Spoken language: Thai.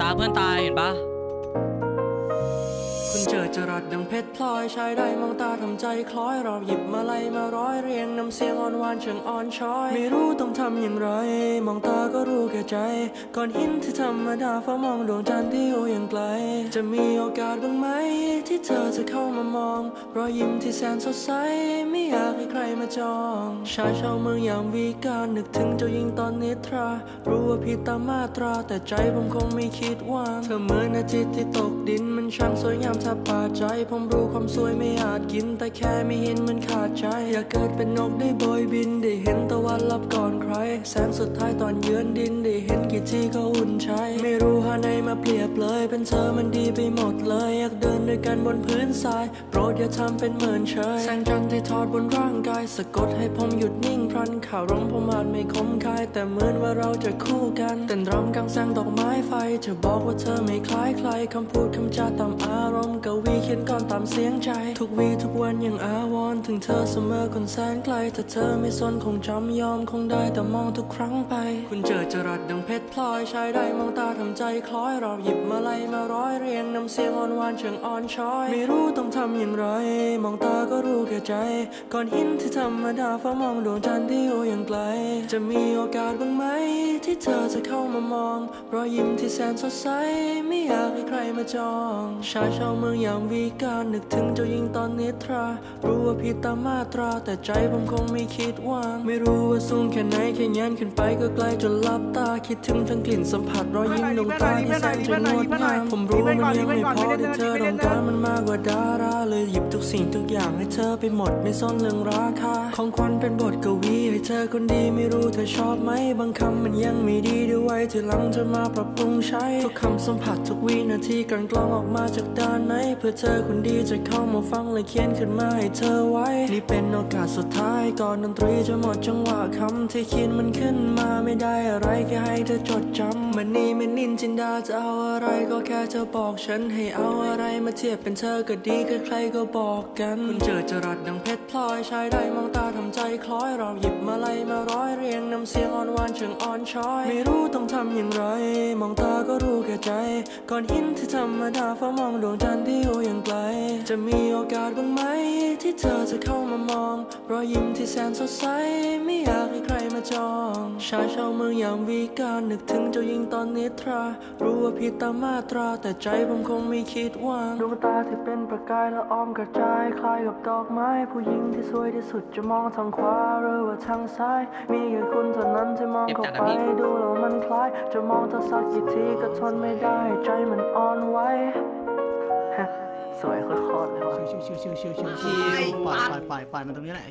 ตาเพื่อนตายเห็นปะ จรัสดังเพชรพลอยชายใดมองตาทำใจคล้อยเราหยิบมาลัยมาร้อยเรียงนำเสียงอ่อนหวานเชิงอ่อนช้อย ไม่รู้ต้องทำอย่างไร มองตาก็รู้แก่ใจ ก่อนหินที่ธรรมดาฟ้ามองดวงจันทร์ที่อยู่อย่างไกล จะมีโอกาสบ้างไหม ที่เธอจะเข้ามามองรอยยิ้มที่แสนสดใสไม่อยากให้ใครมาจองชายชาวเมืองอย่างวีการนึกถึงเจ้าหญิงตอนนิทรา รู้ว่าผิดตามมาตราแต่ใจผมคงไม่คิดว่า เธอเหมือนอาทิตย์ที่ตกดินมันช่างสวยงามแทบปาาดใจ ผมรู้ความสวยไม่อาจกิน แต่แค่ไม่เห็นมันขาดใจ อยากเกิดเป็นนกได้โบยบินได้เห็นตะวันลับก่อน แสงสุดท้ายตอนเยือนดินได้เห็นกี่ที่ก็อุ่นใจไม่รู้หาไหนมาเปรียบเลย เป็นเธอมันดีไปหมดเลย อยากเดินด้วยกันบนพื้นทราย โปรดอย่าทำเป็นเหมือนเชยแสงจันทร์ที่ทอดบนร่างกายสะกดให้ผมหยุดนิ่งพลันข่าวร้องผมอาจไม่คมคาย แต่เหมือนว่าเราจะคู่กันเต้นรำกลางแสงดอกไม้ไฟจะบอกว่าเธอไม่คล้ายใครคำพูดคำจาตามอารมณ์กวีเขียนก่อนตามเสียงใจ ทุกวีทุกวันยังอาวรณ์ถึงเธอเสมอคนแสนไกลแต่เธอไม่สนคงจำยอมคงได้แต่มองทุกครั้งไป คุณเจอจรัสดังเพชรพลอยชายได้มองตาทำใจคล้อยเราหยิบมาลัยมาร้อยเรียงนำเสียงอ่อนหวานเชิงอ่อนช้อย ไม่รู้ต้องทำอย่างไร มองตาก็รู้แก่ใจ ก่อนหินที่ธรรมดาฟ้ามองดวงจันทร์ที่อยู่อย่างไกล จะมีโอกาสบ้างไหม ที่เธอจะเข้ามามอง รอยยิ้มที่แสนสดใสไม่อยากให้ใครมาจองชายชาวเมืองอย่างวีการนึกถึงเจ้าหญิงตอนนิทรา รู้ว่าผิดตามมาตรา แต่ใจผมคงไม่คิดว่างไม่รู้ว่าสูงแค่ไหนแค่ยันขึ้นไปก็ไกลจนลับตาคิดถึงทั้งกลิ่นสัมผัสรอยยิ้มดวงตาที่แสนจะงดงามผมรู้ว่ามันยังไม่พอที่เธอต้องการมันมากกว่าดารา เลยหยิบทุกสิ่งทุกอย่างให้เธอไปหมดไม่สนเรื่องราคา ของขวัญเป็นบทกวีให้เธอคนดีไม่รู้เธอชอบไหมบางคำมันยังไม่ดีด้วยไว้ทีหลังจะมาปรับปรุงใช้ ทุกคำสัมผัสทุกวินาทีกลั่นกรองออกมาจากด้านไหนเพื่อเธอคนดีจะเข้ามาฟังและเขียนขึ้นมาให้เธอไว้ นี่เป็นโอกาสสุดท้ายก่อนดนตรีจะหมดจังหวะคำที่เขียนมันขึ้นมาไม่ได้อะไรแค่ให้เธอจดจำมันนี่มันนินจินดาจะเอาอะไรก็แค่เธอบอกฉันให้เอาอะไรมาเทียบเป็นเธอก็ดีใครก็บอกกันคุณเจอจรัสดังเพชรพลอยชายได้มองตาทำใจคล้อยเราหยิบมาลัยมาร้อยเรียงนำเสียงอ่อนหวานเชิงอ่อนช้อย ไม่รู้ต้องทำอย่างไร มองตาก็รู้แก่ใจ ก่อนหินที่ธรรมดาฟ้ามองดวงจันทร์ที่อยู่อย่างไกล จะมีโอกาสบ้างไหม ที่เธอจะเข้ามามองรอยยิ้มที่แสนสดใส ไม่อยากให้ใครมาจอง ชายชาวเมืองอย่างวีการนึกถึงเจ้าหญิงตอนนิทรา รู้ว่าผิดตามมาตรา แต่ใจผมคงไม่คิดว่างดวงตาที่เป็นประกายละออมกระจาย คล้ายกับดอกไม้ ผู้หญิงที่สวยที่สุดจะมองทางขวาหรือว่าทางซ้าย มีแค่คุณเท่านั้นที่มองเข้าไปดูแล้วมันคล้าย จะมองเธอสักกี่ทีก็ทนไม่ได้ ใจมันอ่อนไหวฮะสวยโคตรๆเลยว่ะชิวชิวชิวชิวชิวชิวปล่อยปล่อยปล่อยปล่อยมันตรงนี้แหละไอ้เหี้ย